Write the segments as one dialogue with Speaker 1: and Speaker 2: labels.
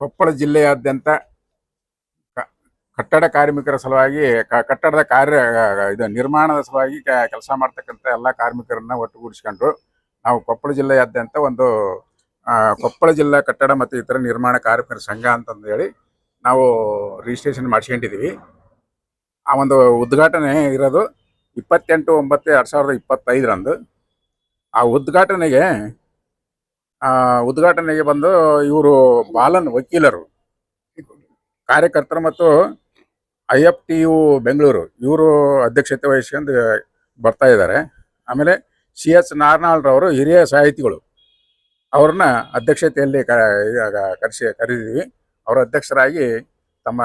Speaker 1: ಕೊಪ್ಪಳ ಜಿಲ್ಲೆಯಾದ್ಯಂತ ಕಟ್ಟಡ ಕಾರ್ಮಿಕರ ಸಲುವಾಗಿ ಕಟ್ಟಡದ ಕಾರ್ಯ ಇದು ನಿರ್ಮಾಣದ ಸಲುವಾಗಿ ಕೆಲಸ ಮಾಡ್ತಕ್ಕಂಥ ಎಲ್ಲ ಕಾರ್ಮಿಕರನ್ನ ಒಟ್ಟುಗೂಡಿಸ್ಕೊಂಡು ನಾವು ಕೊಪ್ಪಳ ಜಿಲ್ಲೆಯಾದ್ಯಂತ ಒಂದು ಕೊಪ್ಪಳ ಜಿಲ್ಲಾ ಕಟ್ಟಡ ಮತ್ತು ಇತರ ನಿರ್ಮಾಣ ಕಾರ್ಮಿಕರ ಸಂಘ ಅಂತಂದು ಹೇಳಿ ನಾವು ರಿಜಿಸ್ಟ್ರೇಷನ್ ಮಾಡಿಸ್ಕೊಂಡಿದ್ದೀವಿ ಆ ಒಂದು ಉದ್ಘಾಟನೆ ಇರೋದು ಇಪ್ಪತ್ತೆಂಟು ಒಂಬತ್ತು ಎರಡು ಸಾವಿರದ ಇಪ್ಪತ್ತೈದರಂದು. ಆ ಉದ್ಘಾಟನೆಗೆ ಉದ್ಘಾಟನೆಗೆ ಬಂದು ಇವರು ಬಾಲನ್ ವಕೀಲರು. ಕಾರ್ಯಕರ್ತರು ಮತ್ತು I F T U Bengaluru. ಇವರು ಅಧ್ಯಕ್ಷತೆ ವಹಿಸ್ಕೊಂಡು ಬರ್ತಾ ಇದ್ದಾರೆ. ಆಮೇಲೆ ಸಿ ಎಸ್ ನಾರನಾಳ್ರವರು ಹಿರಿಯ ಸಾಹಿತಿಗಳು. ಅವ್ರನ್ನ ಅಧ್ಯಕ್ಷತೆಯಲ್ಲಿ ಕರೆಸಿ ಕರೆದಿದ್ವಿ ಅವರ ಅಧ್ಯಕ್ಷರಾಗಿ ತಮ್ಮ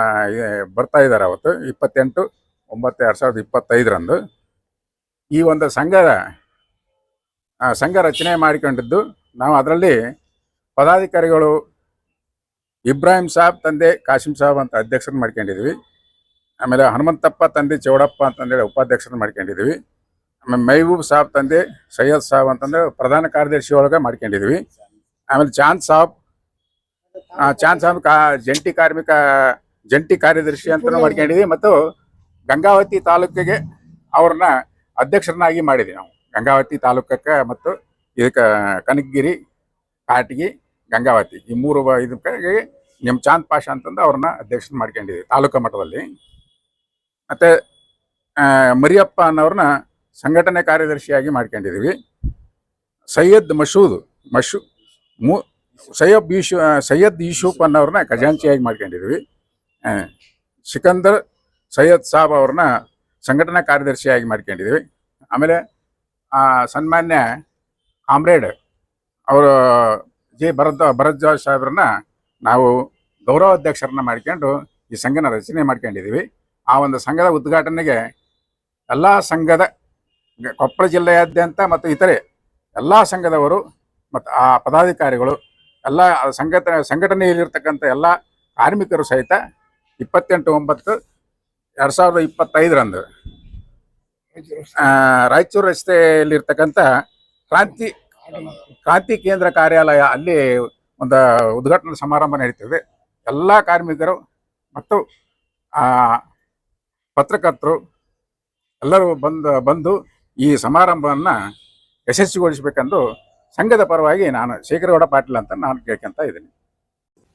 Speaker 1: ಬರ್ತಾ ಇದ್ದಾರೆ ಅವತ್ತು. ಇಪ್ಪತ್ತೆಂಟು, ಒಂಬತ್ತು, ಎರಡು ಸಾವಿರದ ಇಪ್ಪತ್ತೈದರಂದು. ಈ ಒಂದು ಸಂಘ ಸಂಘ ರಚನೆ ಮಾಡಿಕೊಂಡಿದ್ದು ನಾವು ಅದರಲ್ಲಿ ಪದಾಧಿಕಾರಿಗಳು ಇಬ್ರಾಹಿಂ ಸಾಬ್ ತಂದೆ ಕಾಶಿಂ ಸಾಬ್ ಅಂತ ಅಧ್ಯಕ್ಷರನ್ನ ಮಾಡ್ಕೊಂಡಿದ್ವಿ. ಆಮೇಲೆ ಹನುಮಂತಪ್ಪ ತಂದೆ ಚೌಡಪ್ಪ ಅಂತಂದೇಳಿ ಉಪಾಧ್ಯಕ್ಷರನ್ನ ಮಾಡ್ಕೊಂಡಿದ್ವಿ. ಆಮೇಲೆ ಮೈಬೂಬ್ ಸಾಬ್ ತಂದೆ ಸೈಯದ್ ಸಾಬ್ ಅಂತಂದ್ರೆ ಪ್ರಧಾನ ಕಾರ್ಯದರ್ಶಿ ಒಳಗೆ ಮಾಡ್ಕೊಂಡಿದ್ವಿ. ಆಮೇಲೆ ಚಾಂದ್ ಸಾಬ್ ಚಾಂದ್ ಸಾಬ್ ಕಾ, ಜಂಟಿ ಕಾರ್ಮಿಕ, ಜಂಟಿ ಕಾರ್ಯದರ್ಶಿ ಅಂತಲೂ ಮಾಡ್ಕೊಂಡಿದ್ವಿ ಮತ್ತು ಗಂಗಾವತಿ ತಾಲೂಕಿಗೆ ಅವ್ರನ್ನ ಅಧ್ಯಕ್ಷರನ್ನಾಗಿ ಮಾಡಿದ್ವಿ ನಾವು. ಗಂಗಾವತಿ ತಾಲೂಕಕ್ಕೆ ಮತ್ತು ಇದಕ್ಕೆ ಕನಕಗಿರಿ, ಕಾಟಗಿ, ಗಂಗಾವತಿ ಈ ಮೂರು ಇದಕ್ಕೆ ನಿಮ್ಮ ಚಾಂದ್ ಪಾಷ ಅಂತಂದು ಅವ್ರನ್ನ ಅಧ್ಯಕ್ಷ ಮಾಡ್ಕೊಂಡಿದ್ವಿ ತಾಲೂಕು ಮಟ್ಟದಲ್ಲಿ. ಮತ್ತೆ ಮರಿಯಪ್ಪ ಅನ್ನೋರನ್ನ ಸಂಘಟನೆ ಕಾರ್ಯದರ್ಶಿಯಾಗಿ ಮಾಡ್ಕೊಂಡಿದ್ದೀವಿ. ಸೈಯದ್ ಮಶೂದ್, ಮಶೂ, ಮು, ಸೈಯಬ್ ಈಶು ಸೈಯದ್ ಯೂಸುಫ್ ಅನ್ನೋರನ್ನ ಖಜಾಂಚಿಯಾಗಿ ಮಾಡ್ಕೊಂಡಿದ್ದೀವಿ. ಸಿಕಂದರ್ ಸೈಯದ್ ಸಾಬ್ ಅವ್ರನ್ನ ಸಂಘಟನಾ ಕಾರ್ಯದರ್ಶಿಯಾಗಿ ಮಾಡ್ಕೊಂಡಿದ್ದೀವಿ. ಆಮೇಲೆ ಸನ್ಮಾನ್ಯ ಕಾಮ್ರೇಡ್ ಅವರು, ಜೆ ಭರತ್ ಭರದ್ವಾಜ್ ಸಾಹೇಬ್ರನ್ನ ನಾವು ಗೌರವಾಧ್ಯಕ್ಷರನ್ನ ಮಾಡ್ಕೊಂಡು ಈ ಸಂಘನ ರಚನೆ ಮಾಡ್ಕೊಂಡಿದ್ದೀವಿ ಆ ಒಂದು ಸಂಘದ ಉದ್ಘಾಟನೆಗೆ ಎಲ್ಲ ಸಂಘದ ಕೊಪ್ಪಳ ಜಿಲ್ಲೆಯಾದ್ಯಂತ ಮತ್ತು ಇತರೆ ಎಲ್ಲ ಸಂಘದವರು ಮತ್ತು ಆ ಪದಾಧಿಕಾರಿಗಳು ಎಲ್ಲ ಸಂಘಟ ಸಂಘಟನೆಯಲ್ಲಿರ್ತಕ್ಕಂಥ ಎಲ್ಲ ಕಾರ್ಮಿಕರು ಸಹಿತ ಇಪ್ಪತ್ತೆಂಟು ಒಂಬತ್ತು ಎರಡು ಸಾವಿರದ ಇಪ್ಪತ್ತೈದರಂದು ರಾಯಚೂರು ರಸ್ತೆಯಲ್ಲಿರ್ತಕ್ಕಂಥ ಕ್ರಾಂತಿ ಕ್ರಾಂತಿ ಕೇಂದ್ರ ಕಾರ್ಯಾಲಯ ಅಲ್ಲಿ ಒಂದು ಉದ್ಘಾಟನಾ ಸಮಾರಂಭ ನಡೀತದೆ. ಎಲ್ಲ ಕಾರ್ಮಿಕರು ಮತ್ತು ಆ, ಪತ್ರಕರ್ತರು ಎಲ್ಲರೂ ಬಂದು ಬಂದು ಈ ಸಮಾರಂಭವನ್ನು ಯಶಸ್ವಿಗೊಳಿಸಬೇಕೆಂದು ಸಂಘದ ಪರವಾಗಿ ನಾನು ಶೇಖರಗೌಡ ಪಾಟೀಲ್ ಅಂತ ನಾನು ಕೇಳ್ಕೊಂತ ಇದ್ದೀನಿ.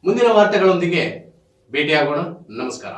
Speaker 2: ಮುಂದಿನ ವಾರ್ತೆಗಳೊಂದಿಗೆ ಭೇಟಿಯಾಗೋಣ. ನಮಸ್ಕಾರ.